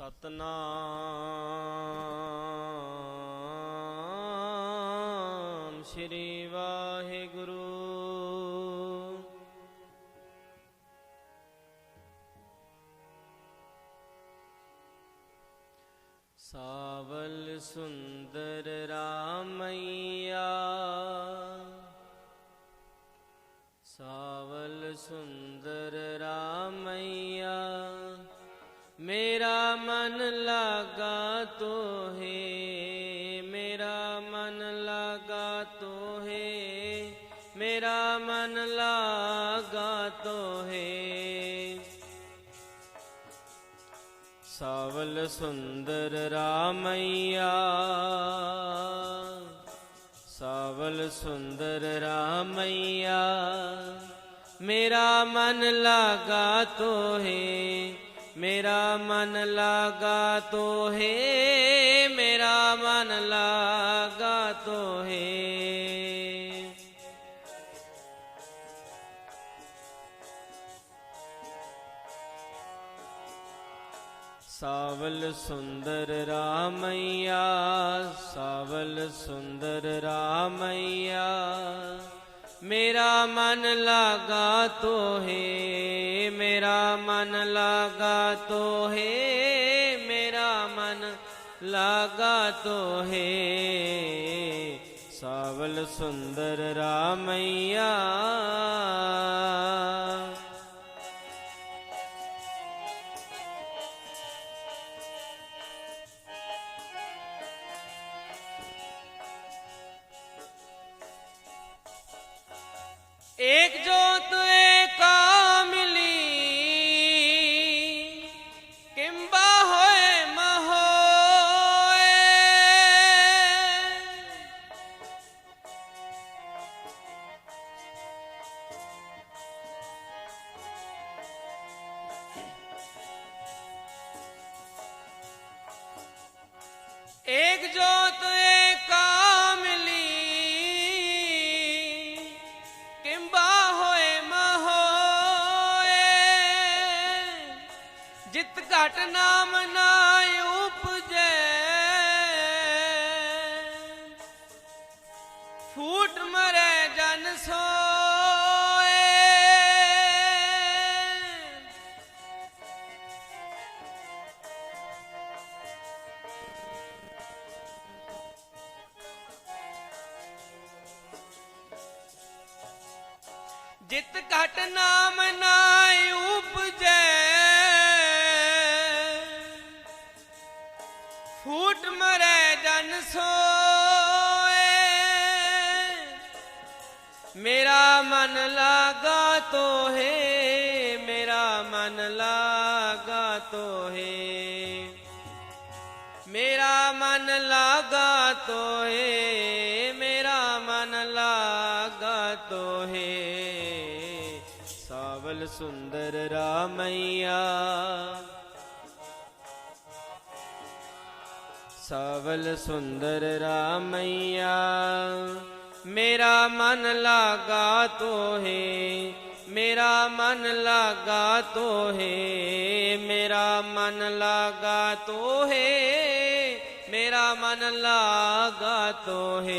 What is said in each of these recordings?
ਸਤਨਾਮ ਸ੍ਰੀ ਵਾਹਿਗੁਰੂ। ਸਾਵਲ ਸੁਨ ਤੋ ਹੈ ਮੇਰਾ ਮਨ ਲਾਗਾ ਹੈ ਮੇਰਾ ਮਨ ਲਾਗਾ ਹੈ ਸਾਵਲ ਸੁੰਦਰ ਰਾਮਈਆ ਸਾਵਲ ਸੁੰਦਰ ਰਾਮਈਆ ਮੇਰਾ ਮਨ ਲਾਗਾ ਹੈ ਮੇਰਾ ਮਨ ਲਾਗਾ ਤੋਹੇ ਮੇਰਾ ਮਨ ਲਾਗਾ ਤੋਹੇ। ਸਾਵਲ ਸੁੰਦਰ ਰਾਮਈਆ ਸਾਵਲ ਸੁੰਦਰ ਰਾਮਈਆ। ਮੇਰਾ ਮਨ ਲਾਗਾ ਤੋਹੇ, ਮੇਰਾ ਮਨ ਲਾਗਾ ਤੋਹੇ, ਮੇਰਾ ਮਨ ਲਾਗਾ ਤੋਹੇ। ਸਾਵਲ ਸੁੰਦਰ ਰਾਮਈਆ ਘਟ ਨਾਮ ਨਾ ਉਪਜੈ। ਫੂਟ ਮਰੈ ਜਨ ਸੋਏ। ਜਿਤ ਘਟ ਨਾਮ ਨਾ ਜਨ ਸੋਏ। ਮੇਰਾ ਮਨ ਲਾਗਾ ਤੋਹੇ, ਮੇਰਾ ਮਨ ਲਾਗਾ ਤੋਹੇ। ਮੇਰਾ ਮਨ ਲਾਗਾ ਤੋਹੇ, ਮੇਰਾ ਮਨ ਲਾਗਾ ਤੋਹੇ। ਸਾਵਲ ਸੁੰਦਰ ਰਾਮਈਆ ਸਵਲ ਸੁੰਦਰ ਰਾਮਈਆ, ਮੇਰਾ ਮਨ ਲਾਗਾ ਤੋਹੇ, ਮੇਰਾ ਮਨ ਲਾਗਾ ਤੋਹੇ, ਮੇਰਾ ਮਨ ਲਾਗਾ ਤੋਹੇ, ਮੇਰਾ ਮਨ ਲਾਗਾ ਤੋਹੇ।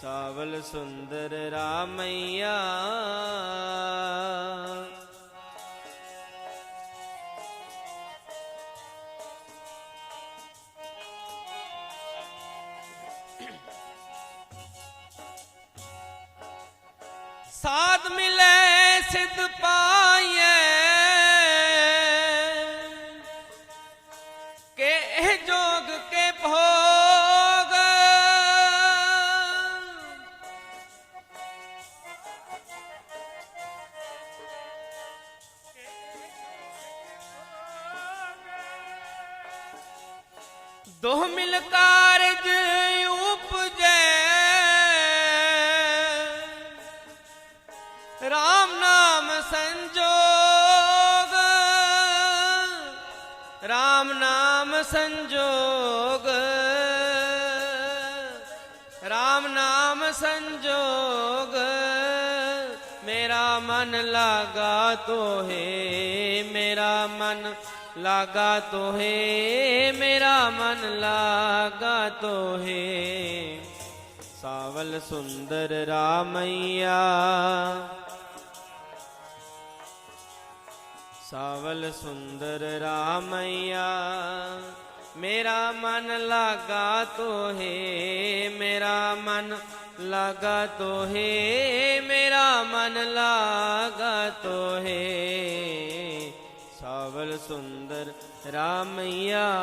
ਸਾਵਲ ਸੁੰਦਰ ਰਾਮਈਆ ਸਾਧ ਮਿਲੇ ਸਿਧ ਪਾਈਐ। ਕੇ ਇਹ ਜੋਗ ਕੇ ਭੋਗ। ਦੋ ਮਿਲ ਕਾਰਜ ਰਾਮ ਨਾਮ ਸੰਜੋਗ। ਰਾਮ ਨਾਮ ਸੰਜੋਗ। ਮੇਰਾ ਮਨ ਲਾਗਾ ਤੋਹੇ, ਮੇਰਾ ਮਨ ਲਾਗਾ ਤੋਹੇ, ਮੇਰਾ ਮਨ ਲਾਗਾ ਤੋਹੇ। ਸਾਵਲ ਸੁੰਦਰ ਰਾਮਈਆ ਸਾਵਲ ਸੁੰਦਰ ਰਾਮਈਆ, ਮੇਰਾ ਮਨ ਲਾਗਾ ਤੋਹੇ, ਮੇਰਾ ਮਨ ਲਾਗਾ ਤੋਹੇ, ਮੇਰਾ ਮਨ ਲਾਗਾ ਤੋਹੇ। ਸਾਵਲ ਸੁੰਦਰ ਰਾਮਈਆ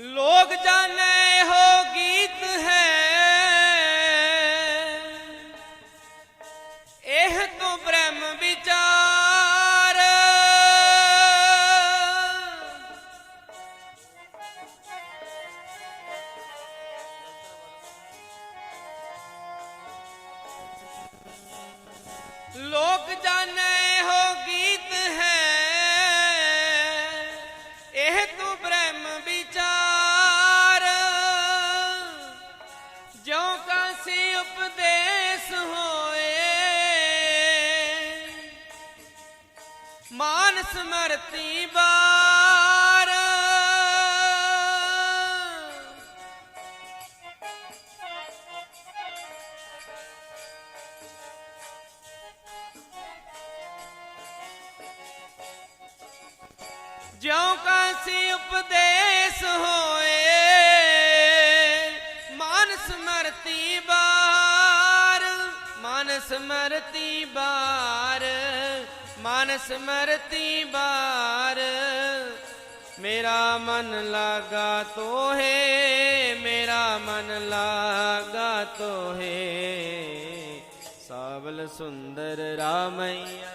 लोग जाने ਜਿਉ ਕਾਸੀ ਉਪਦੇਸ਼ ਹੋਏ, ਮਨ ਸਮਰਤੀ ਬਾਰ, ਮਨ ਸਮਰਤੀ ਬਾਰ, ਮਨ ਸਮਰਤੀ ਬਾਰ। ਮੇਰਾ ਮਨ ਲਾਗਾ ਤੋਹੇ, ਮੇਰਾ ਮਨ ਲਾਗਾ ਤੋਹੇ। ਸਾਵਲ ਸੁੰਦਰ ਰਾਮਈਆ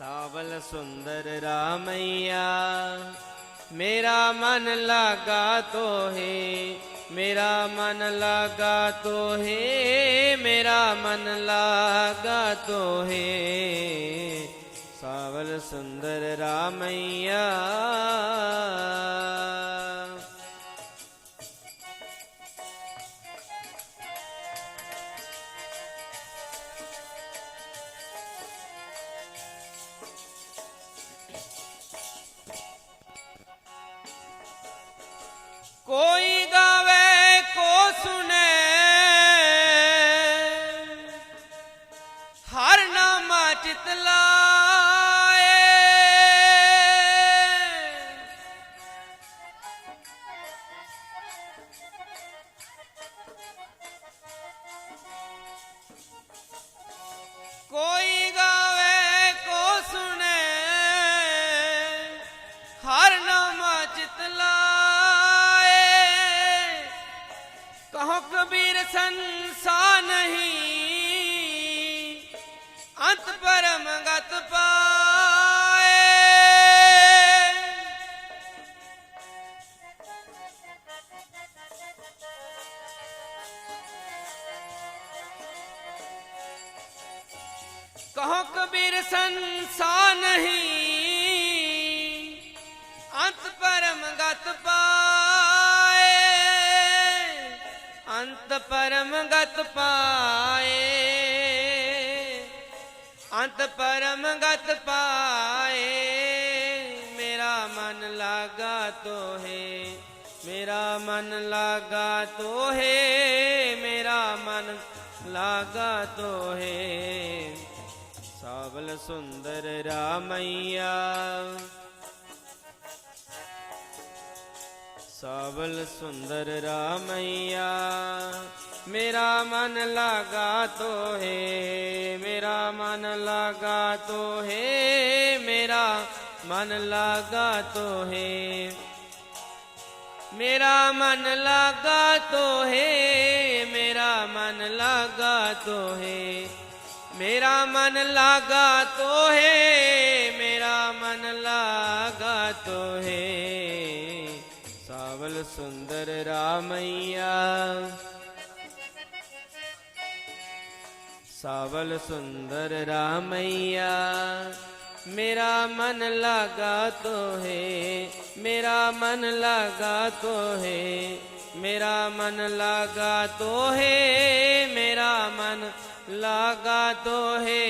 ਸਾਵਲ ਸੁੰਦਰ ਰਾਮਈਆ, ਮੇਰਾ ਮਨ ਲਾਗਾ ਤੋਹੇ, ਮੇਰਾ ਮਨ ਲਾਗਾ ਤੋਹੇ, ਮੇਰਾ ਮਨ ਲਾਗਾ ਤੋਹੇ। ਸਾਵਲ ਸੁੰਦਰ ਰਾਮਈਆ ਚਿਤ ਲਾਏ। ਕੋਈ ਗਾਵੇ ਕੋ ਸੁਨੇ ਹਰ ਨਾਮਾ ਚਿਤ ਲਾਏ। ਕਹੋ ਕਬੀਰ ਸੰਸਾ ਨਹੀਂ ਅੰਤ ਪਰਮ ਪਾਏ। ਕਹੋ ਕਬੀਰ ਸੰਸਾ ਨਹੀਂ ਅੰਤ ਪਰਮ ਗਤ ਪਾਏ। ਅੰਤ ਪਰਮ ਪਾਏ। ਅੰਤ ਪਰਮ ਗਤ ਪਾਏ, ਮੇਰਾ ਮਨ ਲਾਗਾ ਤੋਹੇ, ਮੇਰਾ ਮਨ ਲਾਗਾ ਤੋਹੇ, ਮੇਰਾ ਮਨ ਲਾਗਾ ਤੋਹੇ। ਸਾਵਲ ਸੁੰਦਰ ਰਾਮਈਆ सावल सुंदर रामैया, मेरा मन लगा तो हे मेरा मन लगा तो है मेरा मन लगा तो है मेरा मन लगा तो है मेरा मन लगा तो है मेरा मन लगा तो है मेरा मन लगा तो है ਸੁੰਦਰ ਰਾਮਈਆ। ਸਾਵਲ ਸੁੰਦਰ ਰਾਮਈਆ, ਮੇਰਾ ਮਨ ਲਾਗਾ ਤੋਹੇ, ਮੇਰਾ ਮਨ ਲਾਗਾ ਤੋਹੇ, ਮੇਰਾ ਮਨ ਲਾਗਾ ਤੋਹੇ, ਮੇਰਾ ਮਨ ਲਾਗਾ ਤੋਹੇ।